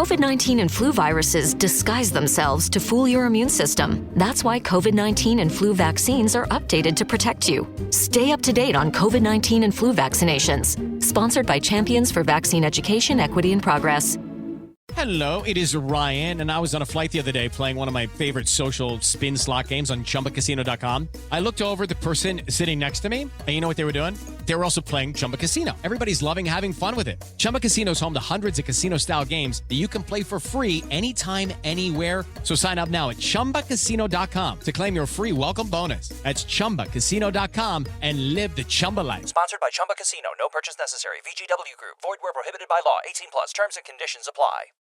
COVID 19 and flu viruses disguise themselves to fool your immune system. That's why COVID 19 and flu vaccines are updated to protect you. Stay up to date on COVID 19 and flu vaccinations. Sponsored by Champions for Vaccine Education, Equity, and Progress. Hello, it is Ryan, and I was on a flight the other day playing one of my favorite social spin slot games on chumbacasino.com. I looked over the person sitting next to me, and you know what they were doing? They were also playing Chumba Casino. Everybody's loving having fun with it. Chumba Casino is home to hundreds of casino style games that you can play for free anytime, anywhere. So sign up now at chumbacasino.com to claim your free welcome bonus. That's chumbacasino.com and live the Chumba life. Sponsored by Chumba Casino. No purchase necessary. VGW Group. Void where prohibited by law. 18 plus. Terms and conditions apply.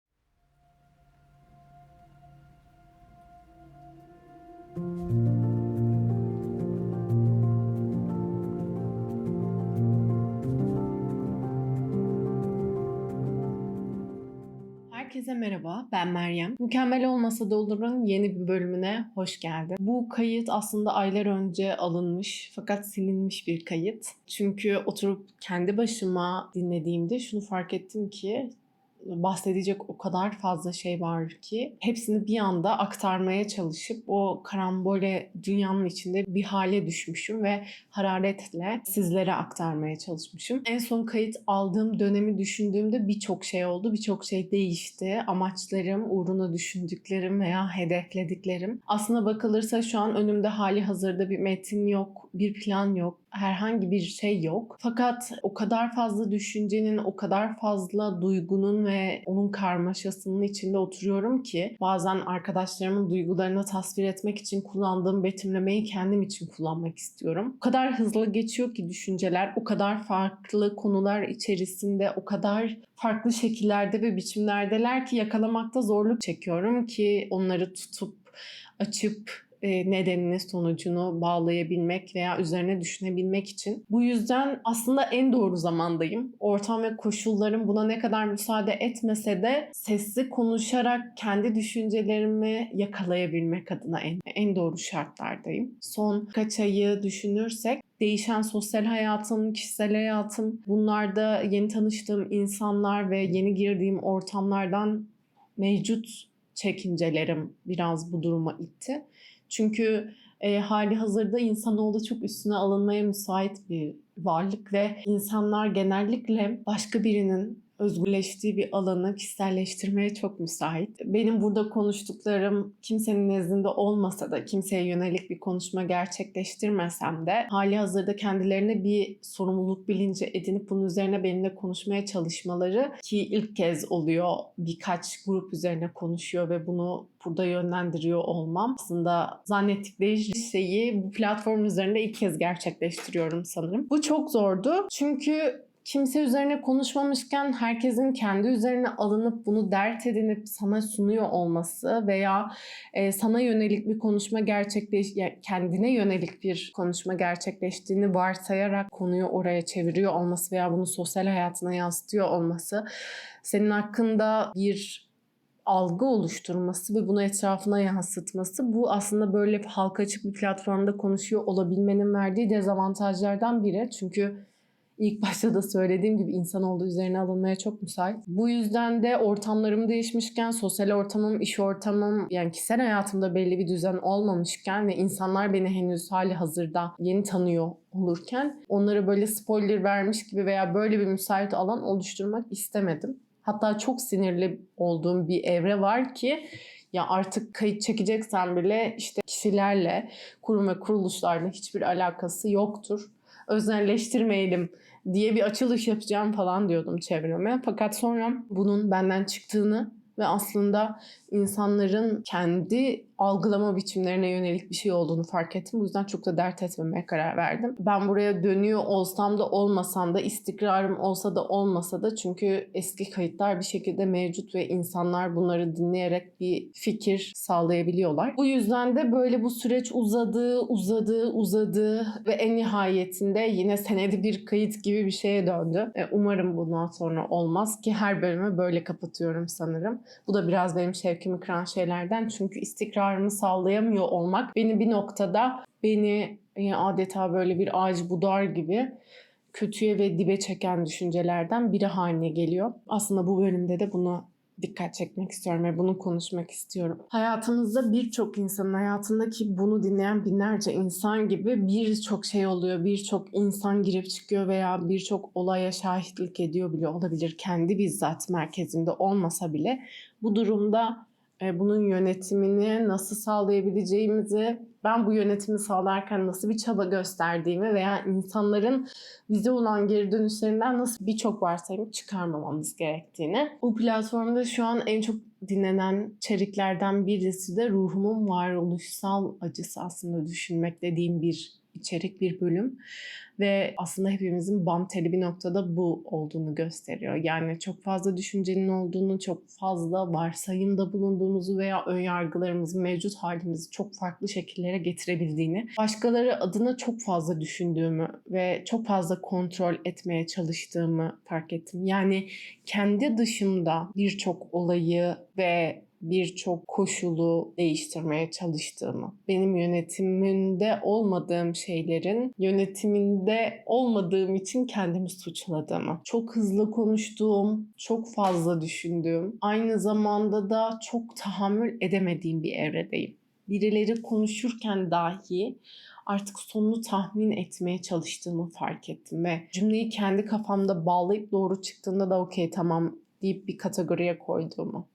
Herkese merhaba, ben Meryem. Mükemmel Olmasa da Olur'un yeni bir bölümüne hoş geldin. Bu kayıt aslında aylar önce alınmış fakat silinmiş bir kayıt. Çünkü oturup kendi başıma dinlediğimde şunu fark ettim ki bahsedecek o kadar fazla şey var ki hepsini bir anda aktarmaya çalışıp o karambole dünyanın içinde bir hale düşmüşüm ve hararetle sizlere aktarmaya çalışmışım. En son kayıt aldığım dönemi düşündüğümde birçok şey oldu, birçok şey değişti. Amaçlarım, uğruna düşündüklerim veya hedeflediklerim. Aslına bakılırsa şu an önümde hali hazırda bir metin yok, bir plan yok, herhangi bir şey yok. Fakat o kadar fazla düşüncenin, o kadar fazla duygunun ve onun karmaşasının içinde oturuyorum ki bazen arkadaşlarımın duygularını tasvir etmek için kullandığım betimlemeyi kendim için kullanmak istiyorum. O kadar hızlı geçiyor ki düşünceler, o kadar farklı konular içerisinde, o kadar farklı şekillerde ve biçimlerdeler ki yakalamakta zorluk çekiyorum ki onları tutup açıp nedenini sonucunu bağlayabilmek veya üzerine düşünebilmek için. Bu yüzden aslında en doğru zamandayım. Ortam ve koşullarım buna ne kadar müsaade etmese de sesli konuşarak kendi düşüncelerimi yakalayabilmek adına en, en doğru şartlardayım. Son kaç ayı düşünürsek değişen sosyal hayatım, kişisel hayatım, bunlarda yeni tanıştığım insanlar ve yeni girdiğim ortamlardan mevcut çekincelerim biraz bu duruma itti. Çünkü e, hali hazırda insanoğlu çok üstüne alınmaya müsait bir varlık ve insanlar genellikle başka birinin özgürleştiği bir alanı kişiselleştirmeye çok müsait. Benim burada konuştuklarım kimsenin nezdinde olmasa da kimseye yönelik bir konuşma gerçekleştirmesem de hali hazırda kendilerine bir sorumluluk bilinci edinip bunun üzerine benimle konuşmaya çalışmaları ki ilk kez oluyor birkaç grup üzerine konuşuyor ve bunu burada yönlendiriyor olmam. Aslında zannettikleri şeyi bu platform üzerinde ilk kez gerçekleştiriyorum sanırım. Bu çok zordu. Çünkü kimse üzerine konuşmamışken herkesin kendi üzerine alınıp bunu dert edinip sana sunuyor olması veya e, sana yönelik bir konuşma gerçekleş kendine yönelik bir konuşma gerçekleştiğini varsayarak konuyu oraya çeviriyor olması veya bunu sosyal hayatına yansıtıyor olması senin hakkında bir algı oluşturması ve bunu etrafına yansıtması bu aslında böyle halka açık bir platformda konuşuyor olabilmenin verdiği dezavantajlardan biri. Çünkü ilk başta da söylediğim gibi insan olduğu üzerine alınmaya çok müsait. Bu yüzden de ortamlarım değişmişken, sosyal ortamım, iş ortamım, yani kişisel hayatımda belli bir düzen olmamışken ve insanlar beni henüz hali hazırda yeni tanıyor olurken onlara böyle spoiler vermiş gibi veya böyle bir müsait alan oluşturmak istemedim. Hatta çok sinirli olduğum bir evre var ki ya artık kayıt çekeceksen bile işte kişilerle, kurum ve kuruluşlarla hiçbir alakası yoktur. Öznelleştirmeyelim diye bir açılış yapacağım falan diyordum çevreme. Fakat sonra bunun benden çıktığını ve aslında insanların kendi algılama biçimlerine yönelik bir şey olduğunu fark ettim. Bu yüzden çok da dert etmemeye karar verdim. Ben buraya dönüyor olsam da olmasam da istikrarım olsa da olmasa da çünkü eski kayıtlar bir şekilde mevcut ve insanlar bunları dinleyerek bir fikir sağlayabiliyorlar. Bu yüzden de böyle bu süreç uzadı, uzadı, uzadı ve en nihayetinde yine senede bir kayıt gibi bir şeye döndü. E, umarım bundan sonra olmaz ki her bölümü böyle kapatıyorum sanırım. Bu da biraz benim şevkimi kıran şeylerden çünkü istikrar istikrarımı sağlayamıyor olmak beni bir noktada beni yani adeta böyle bir ağaç budar gibi kötüye ve dibe çeken düşüncelerden biri haline geliyor. Aslında bu bölümde de bunu dikkat çekmek istiyorum ve bunu konuşmak istiyorum. Hayatımızda birçok insanın hayatındaki bunu dinleyen binlerce insan gibi birçok şey oluyor. Birçok insan girip çıkıyor veya birçok olaya şahitlik ediyor bile olabilir. Kendi bizzat merkezinde olmasa bile bu durumda bunun yönetimini nasıl sağlayabileceğimizi, ben bu yönetimi sağlarken nasıl bir çaba gösterdiğimi veya insanların bize olan geri dönüşlerinden nasıl birçok varsayımı çıkarmamamız gerektiğini. Bu platformda şu an en çok dinlenen içeriklerden birisi de ruhumun varoluşsal acısı aslında düşünmek dediğim bir içerik, bir bölüm. Ve aslında hepimizin bam teli bir noktada bu olduğunu gösteriyor. Yani çok fazla düşüncenin olduğunu, çok fazla varsayımda bulunduğumuzu veya ön yargılarımızın mevcut halimizi çok farklı şekillere getirebildiğini, başkaları adına çok fazla düşündüğümü ve çok fazla kontrol etmeye çalıştığımı fark ettim. Yani kendi dışımda birçok olayı ve birçok koşulu değiştirmeye çalıştığımı, benim yönetiminde olmadığım şeylerin yönetiminde olmadığım için kendimi suçladığımı, çok hızlı konuştuğum, çok fazla düşündüğüm, aynı zamanda da çok tahammül edemediğim bir evredeyim. Birileri konuşurken dahi artık sonunu tahmin etmeye çalıştığımı fark ettim ve cümleyi kendi kafamda bağlayıp doğru çıktığında da okey tamam deyip bir kategoriye koyduğumu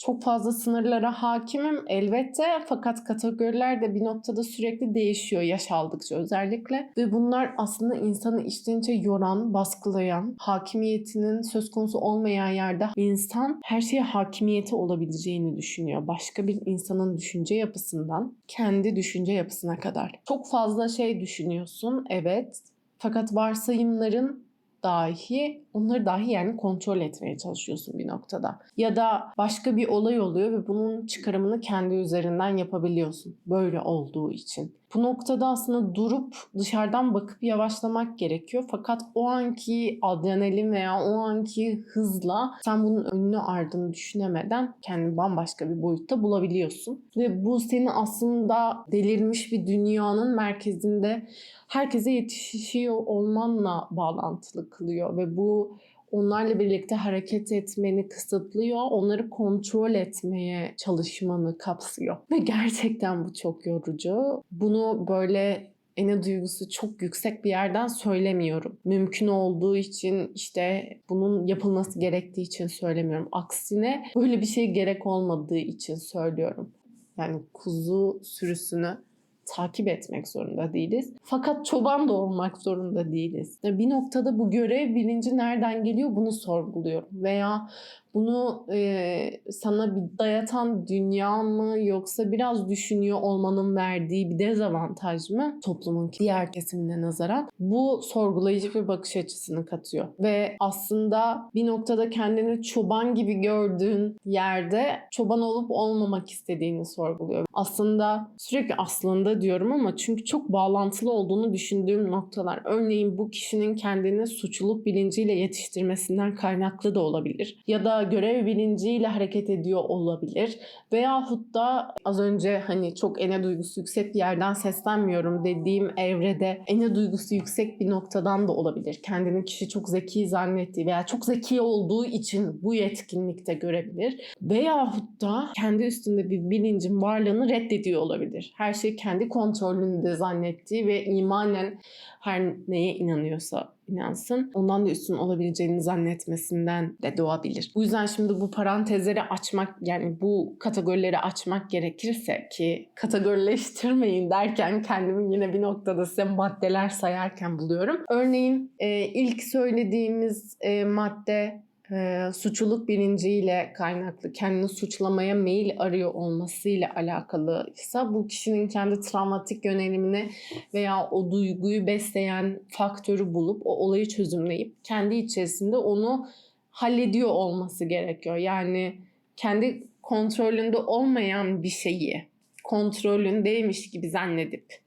çok fazla sınırlara hakimim elbette fakat kategoriler de bir noktada sürekli değişiyor yaş aldıkça özellikle ve bunlar aslında insanı içtençe yoran, baskılayan, hakimiyetinin söz konusu olmayan yerde insan her şeye hakimiyeti olabileceğini düşünüyor. Başka bir insanın düşünce yapısından kendi düşünce yapısına kadar. Çok fazla şey düşünüyorsun evet fakat varsayımların dahi onları dahi yani kontrol etmeye çalışıyorsun bir noktada. Ya da başka bir olay oluyor ve bunun çıkarımını kendi üzerinden yapabiliyorsun. Böyle olduğu için. Bu noktada aslında durup dışarıdan bakıp yavaşlamak gerekiyor. Fakat o anki adrenalin veya o anki hızla sen bunun önünü ardını düşünemeden kendini bambaşka bir boyutta bulabiliyorsun. Ve bu seni aslında delirmiş bir dünyanın merkezinde herkese yetişiyor olmanla bağlantılı kılıyor ve bu onlarla birlikte hareket etmeni kısıtlıyor, onları kontrol etmeye çalışmanı kapsıyor. Ve gerçekten bu çok yorucu. Bunu böyle ene duygusu çok yüksek bir yerden söylemiyorum. Mümkün olduğu için işte bunun yapılması gerektiği için söylemiyorum. Aksine böyle bir şey gerek olmadığı için söylüyorum. Yani kuzu sürüsünü takip etmek zorunda değiliz. Fakat çoban da olmak zorunda değiliz. Bir noktada bu görev bilinci nereden geliyor bunu sorguluyorum. Veya bunu e, sana bir dayatan dünya mı yoksa biraz düşünüyor olmanın verdiği bir dezavantaj mı toplumun diğer kesimine nazaran bu sorgulayıcı bir bakış açısını katıyor. Ve aslında bir noktada kendini çoban gibi gördüğün yerde çoban olup olmamak istediğini sorguluyor. Aslında sürekli aslında diyorum ama çünkü çok bağlantılı olduğunu düşündüğüm noktalar. Örneğin bu kişinin kendini suçluluk bilinciyle yetiştirmesinden kaynaklı da olabilir. Ya da görev bilinciyle hareket ediyor olabilir. Veyahut da az önce hani çok ene duygusu yüksek bir yerden seslenmiyorum dediğim evrede ene duygusu yüksek bir noktadan da olabilir. Kendini kişi çok zeki zannettiği veya çok zeki olduğu için bu yetkinlikte görebilir. Veyahut da kendi üstünde bir bilincin varlığını reddediyor olabilir. Her şey kendi kontrolünde zannettiği ve imanen her neye inanıyorsa inansın ondan da üstün olabileceğini zannetmesinden de doğabilir. Bu yüzden şimdi bu parantezleri açmak yani bu kategorileri açmak gerekirse ki kategorileştirmeyin derken kendimi yine bir noktada size maddeler sayarken buluyorum. Örneğin e, ilk söylediğimiz e, madde e, suçluluk bilinciyle kaynaklı kendini suçlamaya meyil arıyor olmasıyla alakalıysa bu kişinin kendi travmatik yönelimini veya o duyguyu besleyen faktörü bulup o olayı çözümleyip kendi içerisinde onu hallediyor olması gerekiyor. Yani kendi kontrolünde olmayan bir şeyi kontrolündeymiş gibi zannedip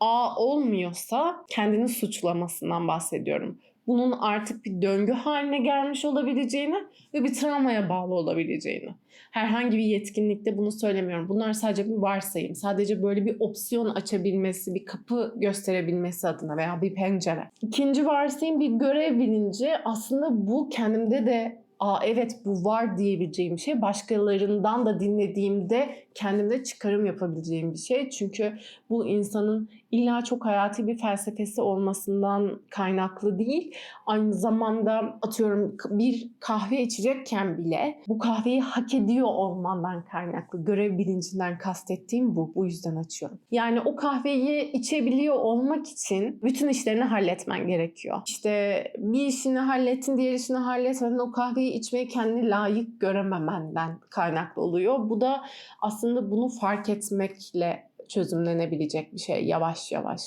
A olmuyorsa kendini suçlamasından bahsediyorum bunun artık bir döngü haline gelmiş olabileceğini ve bir travmaya bağlı olabileceğini. Herhangi bir yetkinlikte bunu söylemiyorum. Bunlar sadece bir varsayım. Sadece böyle bir opsiyon açabilmesi, bir kapı gösterebilmesi adına veya bir pencere. İkinci varsayım bir görev bilinci. Aslında bu kendimde de aa evet bu var diyebileceğim şey. Başkalarından da dinlediğimde kendimde çıkarım yapabileceğim bir şey. Çünkü bu insanın illa çok hayati bir felsefesi olmasından kaynaklı değil. Aynı zamanda atıyorum bir kahve içecekken bile bu kahveyi hak ediyor olmandan kaynaklı. Görev bilincinden kastettiğim bu. Bu yüzden açıyorum. Yani o kahveyi içebiliyor olmak için bütün işlerini halletmen gerekiyor. İşte bir işini hallettin, diğer işini halletmeden o kahveyi içmeye kendini layık görememenden kaynaklı oluyor. Bu da aslında bunu fark etmekle çözümlenebilecek bir şey yavaş yavaş.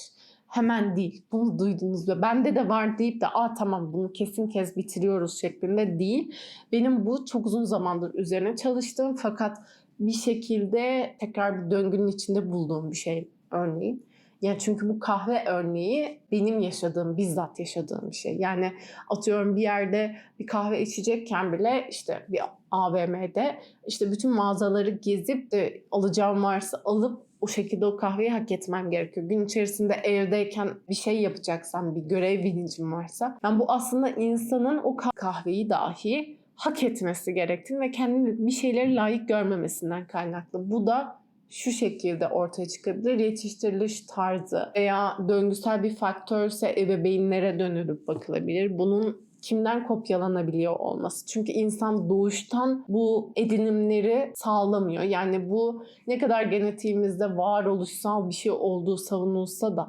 Hemen değil. Bunu duydunuz ve bende de var deyip de aa tamam bunu kesin kez bitiriyoruz şeklinde değil. Benim bu çok uzun zamandır üzerine çalıştığım fakat bir şekilde tekrar bir döngünün içinde bulduğum bir şey örneğin. Yani çünkü bu kahve örneği benim yaşadığım, bizzat yaşadığım bir şey. Yani atıyorum bir yerde bir kahve içecekken bile işte bir AVM'de işte bütün mağazaları gezip de alacağım varsa alıp o şekilde o kahveyi hak etmem gerekiyor. Gün içerisinde evdeyken bir şey yapacaksam, bir görev bilincim varsa ben bu aslında insanın o kahveyi dahi hak etmesi gerektiğini ve kendini bir şeyleri layık görmemesinden kaynaklı. Bu da şu şekilde ortaya çıkabilir. Yetiştiriliş tarzı veya döngüsel bir faktörse ebeveynlere dönülüp bakılabilir. Bunun kimden kopyalanabiliyor olması. Çünkü insan doğuştan bu edinimleri sağlamıyor. Yani bu ne kadar genetiğimizde varoluşsal bir şey olduğu savunulsa da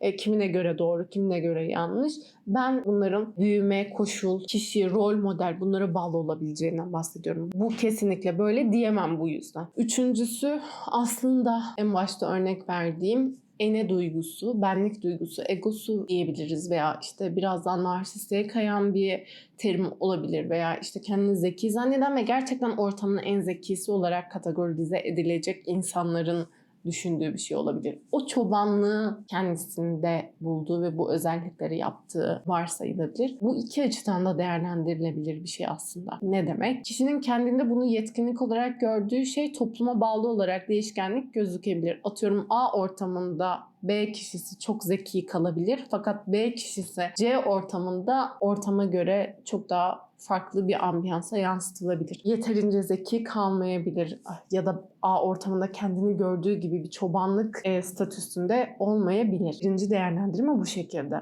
e, kimine göre doğru, kimine göre yanlış. Ben bunların büyüme, koşul, kişi, rol model bunlara bağlı olabileceğinden bahsediyorum. Bu kesinlikle böyle diyemem bu yüzden. Üçüncüsü aslında en başta örnek verdiğim ene duygusu, benlik duygusu, egosu diyebiliriz veya işte biraz daha narsistliğe kayan bir terim olabilir veya işte kendini zeki zanneden ve gerçekten ortamın en zekisi olarak kategorize edilecek insanların düşündüğü bir şey olabilir. O çobanlığı kendisinde bulduğu ve bu özellikleri yaptığı varsayılabilir. Bu iki açıdan da değerlendirilebilir bir şey aslında. Ne demek? Kişinin kendinde bunu yetkinlik olarak gördüğü şey topluma bağlı olarak değişkenlik gözükebilir. Atıyorum A ortamında B kişisi çok zeki kalabilir fakat B kişisi C ortamında ortama göre çok daha farklı bir ambiyansa yansıtılabilir. Yeterince zeki kalmayabilir ya da A ortamında kendini gördüğü gibi bir çobanlık e, statüsünde olmayabilir. Birinci değerlendirme bu şekilde.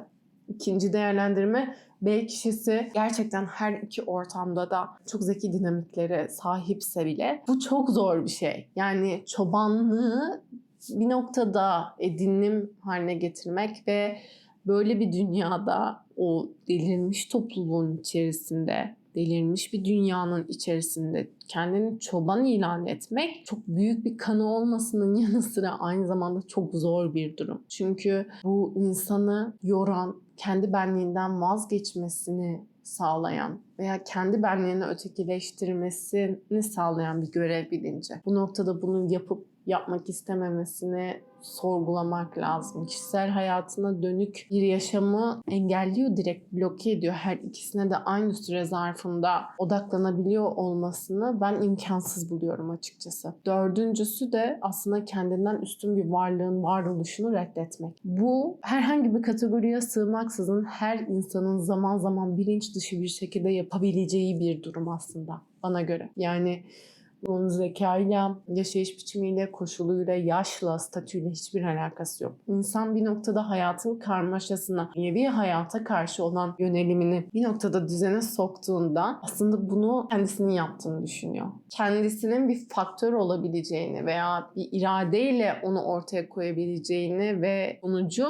İkinci değerlendirme B kişisi gerçekten her iki ortamda da çok zeki dinamiklere sahipse bile bu çok zor bir şey. Yani çobanlığı bir noktada edinim haline getirmek ve böyle bir dünyada o delirmiş topluluğun içerisinde, delirmiş bir dünyanın içerisinde kendini çoban ilan etmek çok büyük bir kanı olmasının yanı sıra aynı zamanda çok zor bir durum. Çünkü bu insanı yoran, kendi benliğinden vazgeçmesini sağlayan veya kendi benliğini ötekileştirmesini sağlayan bir görev bilinci. Bu noktada bunu yapıp yapmak istememesini sorgulamak lazım. Kişisel hayatına dönük bir yaşamı engelliyor, direkt bloke ediyor. Her ikisine de aynı süre zarfında odaklanabiliyor olmasını ben imkansız buluyorum açıkçası. Dördüncüsü de aslında kendinden üstün bir varlığın varoluşunu reddetmek. Bu herhangi bir kategoriye sığmaksızın her insanın zaman zaman bilinç dışı bir şekilde yapabileceği bir durum aslında bana göre. Yani bunun zekayla, yaşayış biçimiyle, koşuluyla, yaşla, statüyle hiçbir alakası yok. İnsan bir noktada hayatın karmaşasına, nevi hayata karşı olan yönelimini bir noktada düzene soktuğunda aslında bunu kendisinin yaptığını düşünüyor. Kendisinin bir faktör olabileceğini veya bir iradeyle onu ortaya koyabileceğini ve sonucu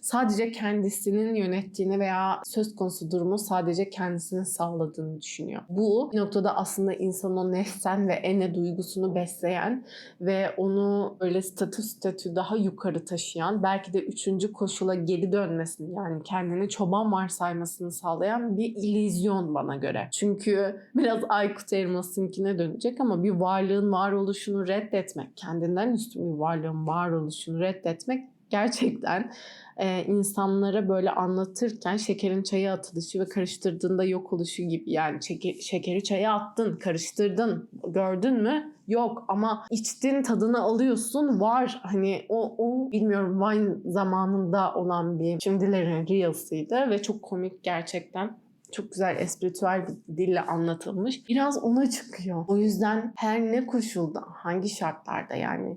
sadece kendisinin yönettiğini veya söz konusu durumu sadece kendisinin sağladığını düşünüyor. Bu bir noktada aslında insanın o nefsen ve en ene duygusunu besleyen ve onu böyle statü statü daha yukarı taşıyan belki de üçüncü koşula geri dönmesini yani kendini çoban varsaymasını sağlayan bir illüzyon bana göre. Çünkü biraz Aykut Elmas'ınkine dönecek ama bir varlığın varoluşunu reddetmek, kendinden üstün bir varlığın varoluşunu reddetmek gerçekten e, insanlara böyle anlatırken şekerin çaya atılışı ve karıştırdığında yok oluşu gibi yani şeker, şekeri çaya attın, karıştırdın, gördün mü? Yok ama içtin tadını alıyorsun var hani o, o bilmiyorum Vine zamanında olan bir şimdilerin Reels'ıydı ve çok komik gerçekten çok güzel espritüel bir dille anlatılmış. Biraz ona çıkıyor. O yüzden her ne koşulda, hangi şartlarda yani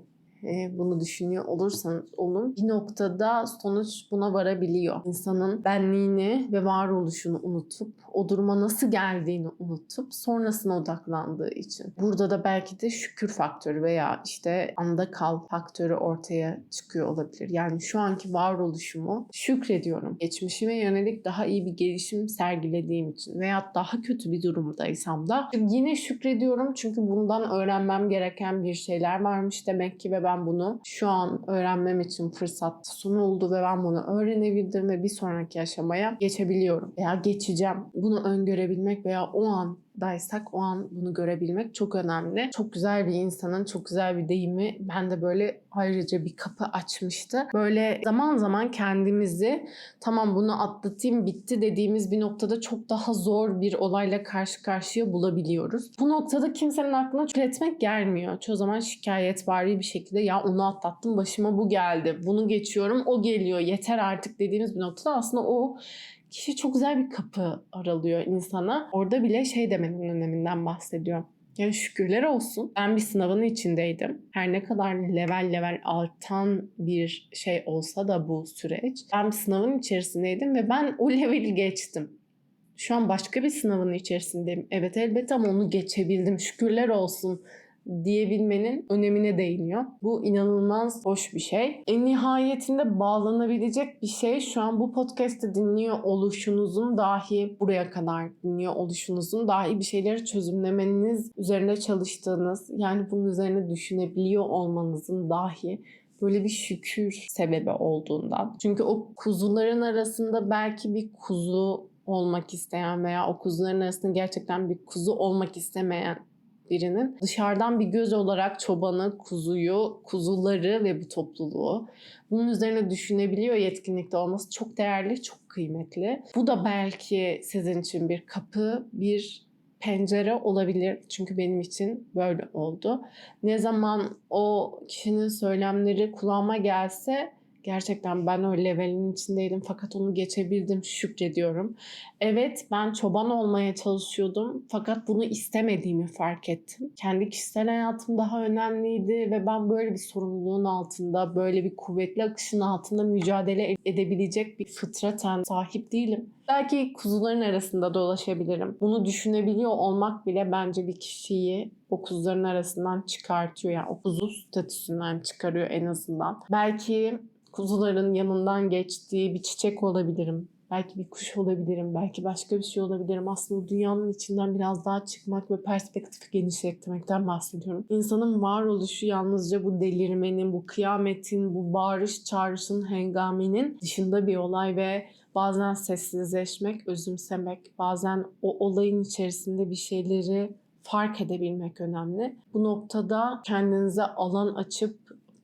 bunu düşünüyor olursanız olun bir noktada sonuç buna varabiliyor. İnsanın benliğini ve varoluşunu unutup o duruma nasıl geldiğini unutup sonrasına odaklandığı için. Burada da belki de şükür faktörü veya işte anda kal faktörü ortaya çıkıyor olabilir. Yani şu anki varoluşumu şükrediyorum. Geçmişime yönelik daha iyi bir gelişim sergilediğim için veya daha kötü bir durumdaysam da yine şükrediyorum çünkü bundan öğrenmem gereken bir şeyler varmış demek ki ve ben bunu şu an öğrenmem için fırsat sunuldu ve ben bunu öğrenebildim ve bir sonraki aşamaya geçebiliyorum veya geçeceğim. Bunu öngörebilmek veya o an daysak o an bunu görebilmek çok önemli. Çok güzel bir insanın çok güzel bir deyimi ben de böyle ayrıca bir kapı açmıştı. Böyle zaman zaman kendimizi tamam bunu atlatayım bitti dediğimiz bir noktada çok daha zor bir olayla karşı karşıya bulabiliyoruz. Bu noktada kimsenin aklına etmek gelmiyor. Çoğu zaman şikayet vari bir şekilde ya onu atlattım başıma bu geldi. Bunu geçiyorum o geliyor yeter artık dediğimiz bir noktada aslında o kişi çok güzel bir kapı aralıyor insana. Orada bile şey demenin öneminden bahsediyor. Yani şükürler olsun. Ben bir sınavın içindeydim. Her ne kadar level level artan bir şey olsa da bu süreç. Ben bir sınavın içerisindeydim ve ben o leveli geçtim. Şu an başka bir sınavın içerisindeyim. Evet elbette ama onu geçebildim. Şükürler olsun diyebilmenin önemine değiniyor. Bu inanılmaz hoş bir şey. En nihayetinde bağlanabilecek bir şey şu an bu podcast'i dinliyor oluşunuzun dahi buraya kadar dinliyor oluşunuzun dahi bir şeyleri çözümlemeniz üzerine çalıştığınız yani bunun üzerine düşünebiliyor olmanızın dahi böyle bir şükür sebebi olduğundan. Çünkü o kuzuların arasında belki bir kuzu olmak isteyen veya o kuzuların arasında gerçekten bir kuzu olmak istemeyen birinin dışarıdan bir göz olarak çobanı, kuzuyu, kuzuları ve bu topluluğu bunun üzerine düşünebiliyor yetkinlikte olması çok değerli, çok kıymetli. Bu da belki sizin için bir kapı, bir pencere olabilir. Çünkü benim için böyle oldu. Ne zaman o kişinin söylemleri kulağıma gelse Gerçekten ben o levelin içindeydim fakat onu geçebildim şükrediyorum. Evet ben çoban olmaya çalışıyordum fakat bunu istemediğimi fark ettim. Kendi kişisel hayatım daha önemliydi ve ben böyle bir sorumluluğun altında, böyle bir kuvvetli akışın altında mücadele edebilecek bir fıtraten sahip değilim. Belki kuzuların arasında dolaşabilirim. Bunu düşünebiliyor olmak bile bence bir kişiyi o kuzuların arasından çıkartıyor. Yani o kuzu statüsünden çıkarıyor en azından. Belki kuzuların yanından geçtiği bir çiçek olabilirim. Belki bir kuş olabilirim, belki başka bir şey olabilirim. Aslında dünyanın içinden biraz daha çıkmak ve perspektifi genişletmekten bahsediyorum. İnsanın varoluşu yalnızca bu delirmenin, bu kıyametin, bu bağırış çağrışın hengamenin dışında bir olay ve bazen sessizleşmek, özümsemek, bazen o olayın içerisinde bir şeyleri fark edebilmek önemli. Bu noktada kendinize alan açıp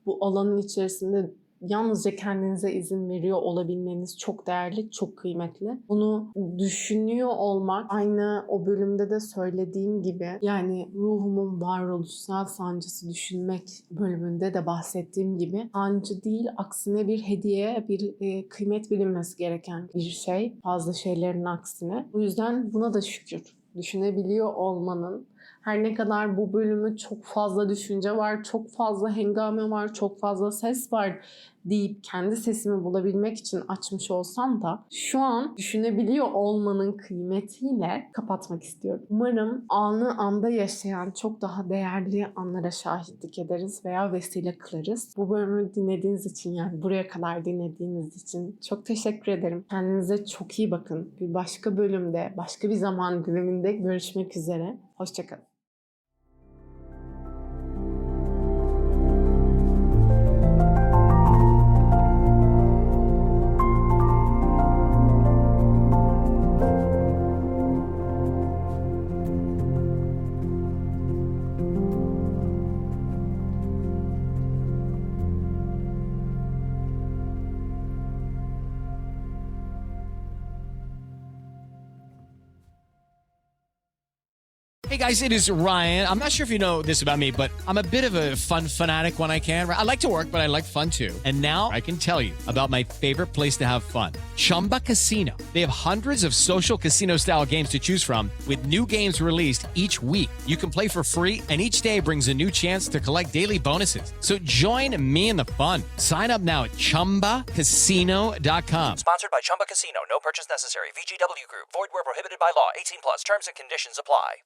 bu alanın içerisinde yalnızca kendinize izin veriyor olabilmeniz çok değerli, çok kıymetli. Bunu düşünüyor olmak aynı o bölümde de söylediğim gibi yani ruhumun varoluşsal sancısı düşünmek bölümünde de bahsettiğim gibi sancı değil aksine bir hediye, bir e, kıymet bilinmesi gereken bir şey. Fazla şeylerin aksine. O yüzden buna da şükür. Düşünebiliyor olmanın her ne kadar bu bölümü çok fazla düşünce var, çok fazla hengame var, çok fazla ses var deyip kendi sesimi bulabilmek için açmış olsam da şu an düşünebiliyor olmanın kıymetiyle kapatmak istiyorum. Umarım anı anda yaşayan çok daha değerli anlara şahitlik ederiz veya vesile kılarız. Bu bölümü dinlediğiniz için yani buraya kadar dinlediğiniz için çok teşekkür ederim. Kendinize çok iyi bakın. Bir başka bölümde, başka bir zaman diliminde görüşmek üzere. Hoşçakalın. Hey guys, it is Ryan. I'm not sure if you know this about me, but I'm a bit of a fun fanatic when I can. I like to work, but I like fun too. And now I can tell you about my favorite place to have fun Chumba Casino. They have hundreds of social casino style games to choose from, with new games released each week. You can play for free, and each day brings a new chance to collect daily bonuses. So join me in the fun. Sign up now at chumbacasino.com. Sponsored by Chumba Casino. No purchase necessary. VGW Group. Void where prohibited by law. 18 plus. Terms and conditions apply.